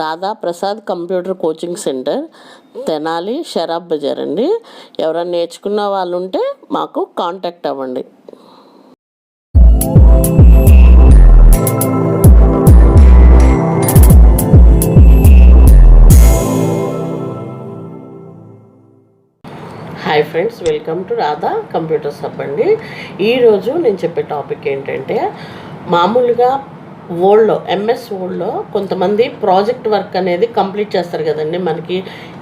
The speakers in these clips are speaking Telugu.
Radha Prasad computer coaching centre Tenali Sharab Bazaar అండి. ఎవరైనా నేర్చుకున్న వాళ్ళు ఉంటే మాకు కాంటాక్ట్ అవ్వండి. Hi friends welcome to Radha computers hub అండి. ఈరోజు నేను చెప్పే టాపిక్ ఏంటంటే మామూలుగా ఓల్డ్లో ఎంఎస్ ఓల్డ్లో కొంతమంది ప్రాజెక్ట్ వర్క్ అనేది కంప్లీట్ చేస్తారు కదండి. మనకి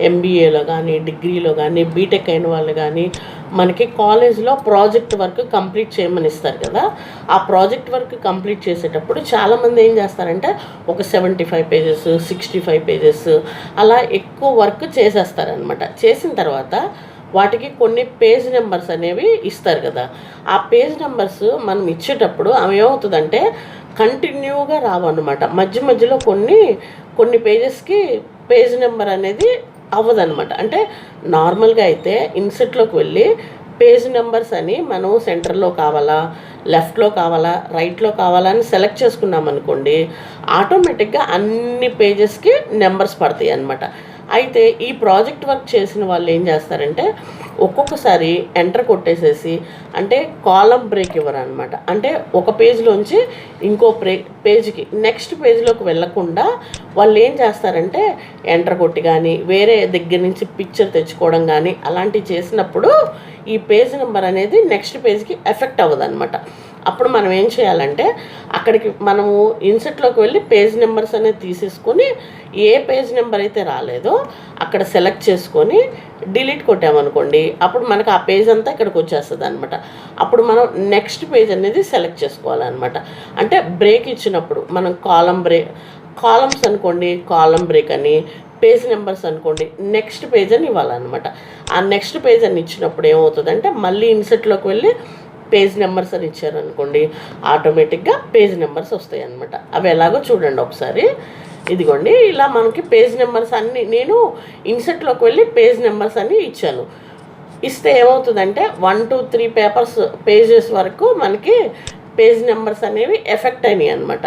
ఎంబీఏలో కానీ డిగ్రీలో కానీ బీటెక్ అయిన వాళ్ళు కానీ మనకి కాలేజ్లో ప్రాజెక్ట్ వర్క్ కంప్లీట్ చేయమని ఇస్తారు కదా. ఆ ప్రాజెక్ట్ వర్క్ కంప్లీట్ చేసేటప్పుడు చాలామంది ఏం చేస్తారంటే ఒక seventy five pages sixty five pages అలా ఎక్కువ వర్క్ చేసేస్తారనమాట. చేసిన తర్వాత వాటికి కొన్ని పేజ్ నెంబర్స్ అనేవి ఇస్తారు కదా. ఆ పేజ్ నెంబర్స్ మనం ఇచ్చేటప్పుడు అవి ఏమవుతుందంటే కంటిన్యూగా రావన్నమాట. మధ్య మధ్యలో కొన్ని కొన్ని పేజెస్కి పేజ్ నెంబర్ అనేది అవ్వదనమాట అంటే నార్మల్గా అయితే ఇన్సెట్లోకి వెళ్ళి పేజ్ నెంబర్స్ అని మనం సెంటర్లో కావాలా లెఫ్ట్లో కావాలా రైట్లో కావాలా అని సెలెక్ట్ చేసుకున్నాం అనుకోండి ఆటోమేటిక్గా అన్ని పేజెస్కి నెంబర్స్ పడతాయి అన్నమాట అయితే ఈ ప్రాజెక్ట్ వర్క్ చేసిన వాళ్ళు ఏం చేస్తారంటే ఒక్కొక్కసారి ఎంటర్ కొట్టేసేసి అంటే కాలం బ్రేక్ ఇవ్వరు అనమాట అంటే ఒక పేజ్లోంచి ఇంకో ప్రే పేజ్కి నెక్స్ట్ పేజ్లోకి వెళ్ళకుండా వాళ్ళు ఏం చేస్తారంటే ఎంటర్ కొట్టి కానీ వేరే దగ్గర నుంచి పిక్చర్ తెచ్చుకోవడం కానీ అలాంటివి చేసినప్పుడు ఈ పేజ్ నెంబర్ అనేది నెక్స్ట్ పేజ్కి ఎఫెక్ట్ అవ్వదు అనమాట అప్పుడు మనం ఏం చేయాలంటే అక్కడికి మనము ఇన్సెట్లోకి వెళ్ళి పేజ్ నెంబర్స్ అనేది తీసేసుకొని ఏ పేజ్ నెంబర్ అయితే రాలేదో అక్కడ సెలెక్ట్ చేసుకొని డిలీట్ కొట్టామనుకోండి అప్పుడు మనకు ఆ పేజ్ అంతా ఇక్కడికి వచ్చేస్తుంది అనమాట అప్పుడు మనం నెక్స్ట్ పేజ్ అనేది సెలెక్ట్ చేసుకోవాలన్నమాట. అంటే బ్రేక్ ఇచ్చినప్పుడు మనం కాలం బ్రేక్ కాలమ్స్ అనుకోండి కాలం బ్రేక్ అని పేజ్ నెంబర్స్ అనుకోండి నెక్స్ట్ పేజ్ అని ఇవ్వాలన్నమాట. ఆ నెక్స్ట్ పేజ్ అని ఇచ్చినప్పుడు ఏమవుతుందంటే మళ్ళీ ఇన్సెట్లోకి వెళ్ళి పేజ్ నెంబర్స్ అని ఇచ్చారనుకోండి ఆటోమేటిక్గా పేజ్ నెంబర్స్ వస్తాయి అనమాట అవి ఎలాగో చూడండి ఒకసారి. ఇదిగోండి ఇలా మనకి పేజ్ నెంబర్స్ అన్నీ నేను ఇన్సెట్లోకి వెళ్ళి పేజ్ నెంబర్స్ అన్ని ఇచ్చాను. ఇస్తే ఏమవుతుందంటే one two three papers pages వరకు మనకి పేజ్ నెంబర్స్ అనేవి ఎఫెక్ట్ అయినాయి అనమాట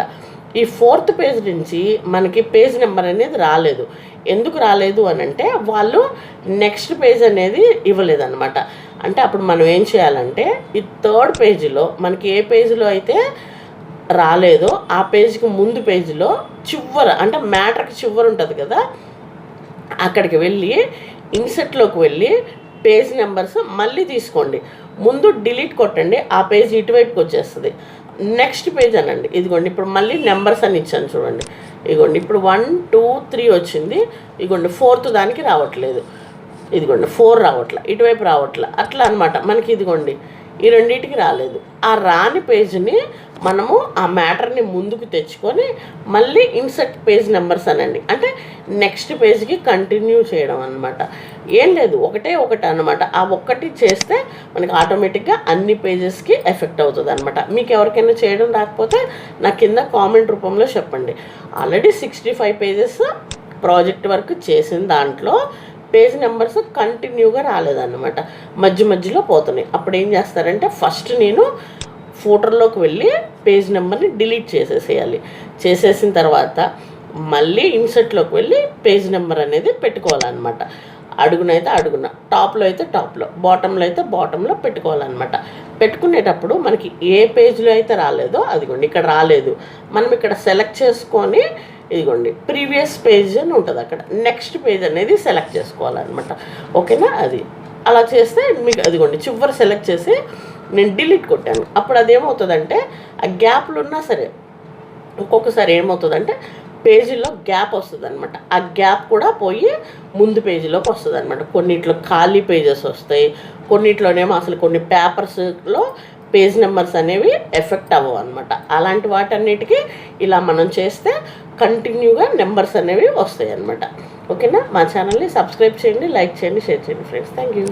ఈ ఫోర్త్ పేజ్ నుంచి మనకి పేజ్ నెంబర్ అనేది రాలేదు. ఎందుకు రాలేదు అని అంటే వాళ్ళు నెక్స్ట్ పేజ్ అనేది ఇవ్వలేదన్నమాట. అంటే అప్పుడు మనం ఏం చేయాలంటే ఈ థర్డ్ పేజీలో మనకి ఏ పేజీలో అయితే రాలేదో ఆ పేజీకి ముందు పేజీలో చివర అంటే మ్యాటర్కి చివర ఉంటుంది కదా అక్కడికి వెళ్ళి ఇన్సెట్లోకి వెళ్ళి పేజ్ నెంబర్స్ మళ్ళీ తీసుకోండి. ముందు డిలీట్ కొట్టండి ఆ పేజ్ ఇటువైపుకి వచ్చేస్తుంది. నెక్స్ట్ పేజ్ అనండి ఇదిగోండి ఇప్పుడు మళ్ళీ నెంబర్స్ అని ఇచ్చాను చూడండి. ఇదిగోండి ఇప్పుడు వన్ టూ త్రీ వచ్చింది. ఇదిగోండి ఫోర్త్ దానికి రావట్లేదు. ఇదిగోండి ఫోర్ రావట్లే ఇటువైపు రావట్లే అట్లా అనమాట మనకి ఇదిగోండి ఈ రెండింటికి రాలేదు. ఆ రాని పేజ్ని మనము ఆ మ్యాటర్ని ముందుకు తెచ్చుకొని మళ్ళీ ఇన్సర్ట్ పేజ్ నెంబర్స్ అనండి. అంటే నెక్స్ట్ పేజ్కి కంటిన్యూ చేయడం అనమాట ఏం లేదు ఒకటే ఒకటి అనమాట ఆ ఒక్కటి చేస్తే మనకి ఆటోమేటిక్గా అన్ని పేజెస్కి ఎఫెక్ట్ అవుతుంది అనమాట మీకు ఎవరికైనా చేయడం రాకపోతే నా కింద కామెంట్ రూపంలో చెప్పండి. Already sixty five pages project work చేసిన దాంట్లో పేజ్ నెంబర్స్ కంటిన్యూగా రాలేదన్నమాట. మధ్య మధ్యలో పోతున్నాయి. అప్పుడు ఏం చేస్తారంటే ఫస్ట్ నేను ఫోటోలోకి వెళ్ళి పేజ్ నెంబర్ని డిలీట్ చేసేసేయాలి. చేసేసిన తర్వాత మళ్ళీ ఇన్సర్ట్లోకి వెళ్ళి పేజ్ నెంబర్ అనేది పెట్టుకోవాలన్నమాట. అడుగునైతే అడుగున టాప్లో అయితే టాప్లో బాటంలో అయితే బాటంలో పెట్టుకోవాలన్నమాట. పెట్టుకునేటప్పుడు మనకి ఏ పేజ్లో అయితే రాలేదో అదిగోండి ఇక్కడ రాలేదు. మనం ఇక్కడ సెలెక్ట్ చేసుకొని ఇదిగోండి ప్రీవియస్ పేజ్ అని ఉంటుంది అక్కడ. నెక్స్ట్ పేజ్ అనేది సెలెక్ట్ చేసుకోవాలన్నమాట. ఓకేనా? అది. అలా చేస్తే మీకు అదిగోండి చివరి సెలెక్ట్ చేసి నేను డిలీట్ కొట్టాను. అప్పుడు అదేమవుతుందంటే ఆ గ్యాప్లు ఉన్నా సరే ఒక్కొక్కసారి ఏమవుతుందంటే పేజీలో గ్యాప్ వస్తుంది అనమాట ఆ గ్యాప్ కూడా పోయి ముందు పేజీలోకి వస్తుంది అనమాట కొన్నిట్లో ఖాళీ పేజెస్ వస్తాయి. కొన్నిట్లోనేమో అసలు కొన్ని పేపర్స్లో పేజ్ నెంబర్స్ అనేవి ఎఫెక్ట్ అవ్వవు అనమాట అలాంటి వాటన్నిటికీ ఇలా మనం చేస్తే కంటిన్యూగా నెంబర్స్ అనేవి వస్తాయి అనమాట ఓకేనా? మా ఛానల్ని సబ్స్క్రైబ్ చేయండి లైక్ చేయండి షేర్ చేయండి ఫ్రెండ్స్. థ్యాంక్ యూ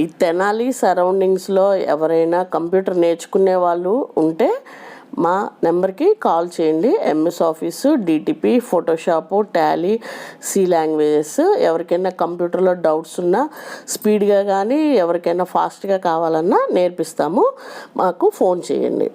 ఈ తెనాలి సరౌండింగ్స్లో ఎవరైనా కంప్యూటర్ నేర్చుకునే వాళ్ళు ఉంటే మా నెంబర్కి కాల్ చేయండి. MS office DTP Photoshop Tally C languages. ఎవరికైనా కంప్యూటర్లో డౌట్స్ ఉన్నా స్పీడ్గా కానీ ఎవరికైనా ఫాస్ట్గా కావాలన్నా నేర్పిస్తాము. మాకు ఫోన్ చేయండి.